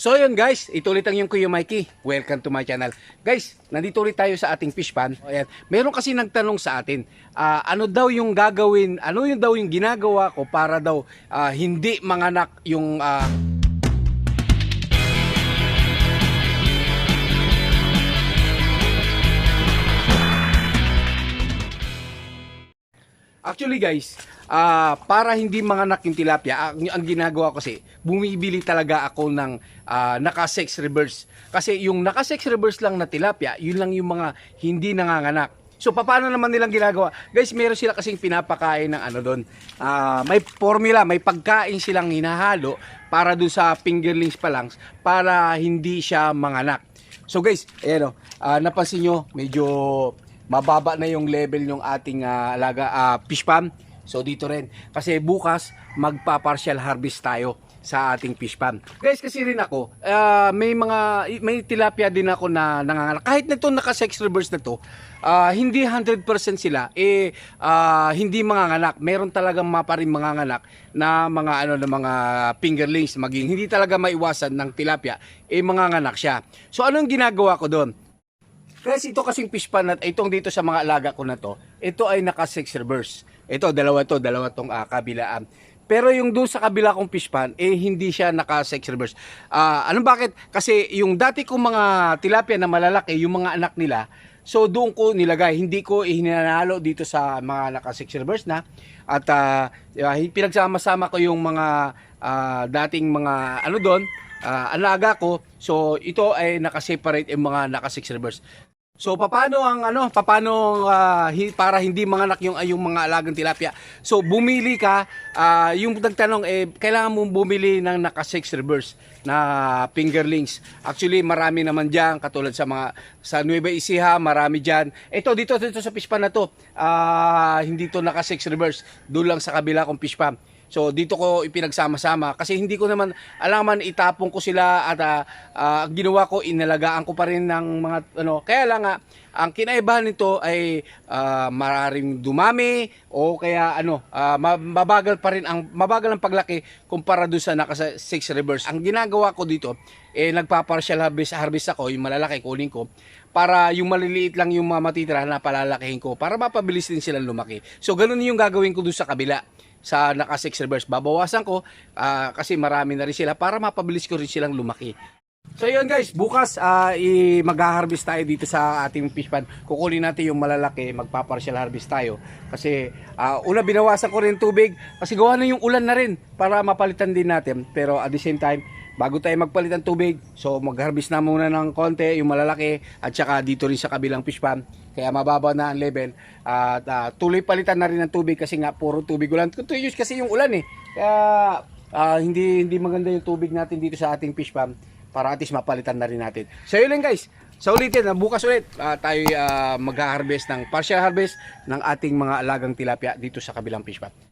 So yun guys, ito ulit ang yung Kuya Mikey. Welcome to my channel. Guys, nandito ulit tayo sa ating fish pan. Ayan. Meron kasi nagtanong sa atin, ah, ano daw yung gagawin, ano yung daw yung ginagawa ko para daw ah, hindi manganak yung ah, Actually guys, ah, para hindi manganak yung tilapia, ang, ang ginagawa ko kasi, bumibili talaga ako ng ah, naka-sex reverse. Kasi yung naka-sex reverse lang na tilapia, yun lang yung mga hindi nanganganak. So paano naman nilang ginagawa? Guys, meron sila kasing pinapakain ng ano doon. Ah, may formula, may pagkain silang hinahalo para doon sa fingerlings pa lang para hindi siya manganak. So guys, ayan o, ah, napansin nyo, medyo mababa na yung level ng ating ah, alaga ah, fish pond. So dito rin. Kasi bukas magpa-partial harvest tayo sa ating fish pond. Guys, kasi rin ako, ah, may mga may tilapia din ako na nanganganak. Kahit na ito naka-sex reverse na to, ah, hindi 100% sila eh ah, hindi manganganak. Meron talagang mga pa rin manganganak na mga ano na mga fingerlings maging hindi talaga maiwasan ng tilapia eh manganganak siya. So anong ginagawa ko doon? Kasi ito kasing fish pan na itong dito sa mga alaga ko na to, ito ay naka six reverse. Ito dalawa to, dalawa tong ah, kabilaan. Pero yung doon sa kabila kong fish pan, eh hindi siya naka sex reverse. Ah, anong bakit? Kasi yung dati kong mga tilapia na malalaki, yung mga anak nila, so doon ko nilagay. Hindi ko ihinanalo dito sa mga naka sex reverse na. At ah, ah, pinagsama-sama ko yung mga ah, dating mga ano doon, ah, alaga ko. So ito ay naka-separate yung mga naka-six reverse. So paano ang ano, paano ah, hi- para hindi manganak yung yung mga alagang tilapia. So bumili ka, ah, yung nagtanong eh kailangan mong bumili ng naka six reverse na fingerlings. Actually marami naman diyan katulad sa mga sa Nueva Ecija, marami diyan. Ito dito dito sa fish pan na to, ah, hindi to naka six reverse. Doon lang sa kabila kong fish pan. So dito ko ipinagsama-sama kasi hindi ko naman alaman itapon ko sila at ah, ah, ang ginawa ko inalagaan ko pa rin ng mga ano kaya lang nga ang kinaibahan nito ay ah, maraming dumami o kaya ano ah, ma- mabagal pa rin ang mabagal ang paglaki kumpara doon sa naka 6 reverse. Ang ginagawa ko dito eh nagpa-partial harvest harvest ako yung malalaki kunin ko para yung maliliit lang yung mga matitira na palalakihin ko para mapabilis din silang lumaki. So ganun yung gagawin ko doon sa kabila sa naka 6 reverse. Babawasan ko ah, kasi marami na rin sila para mapabilis ko rin silang lumaki. So yun guys, bukas i mag-harvest tayo dito sa ating fish pond. Kukunin natin yung malalaki, magpa-partial harvest tayo. Kasi ah, una binawasan ko rin tubig kasi gawa na yung ulan na rin para mapalitan din natin. Pero at the same time, bago tayo magpalit ng tubig, so mag-harvest na muna ng konti yung malalaki at saka dito rin sa kabilang fish pond. Kaya mababa na ang level at ah, tuloy palitan na rin ng tubig kasi nga puro tubig ulan. Continuous kasi yung ulan eh. Kaya ah, hindi hindi maganda yung tubig natin dito sa ating fish pond para at least mapalitan na rin natin. So yun lang guys. Sa ulitin, ah, bukas ulit ah, tayo ah, mag-harvest ng partial harvest ng ating mga alagang tilapia dito sa kabilang fish pond.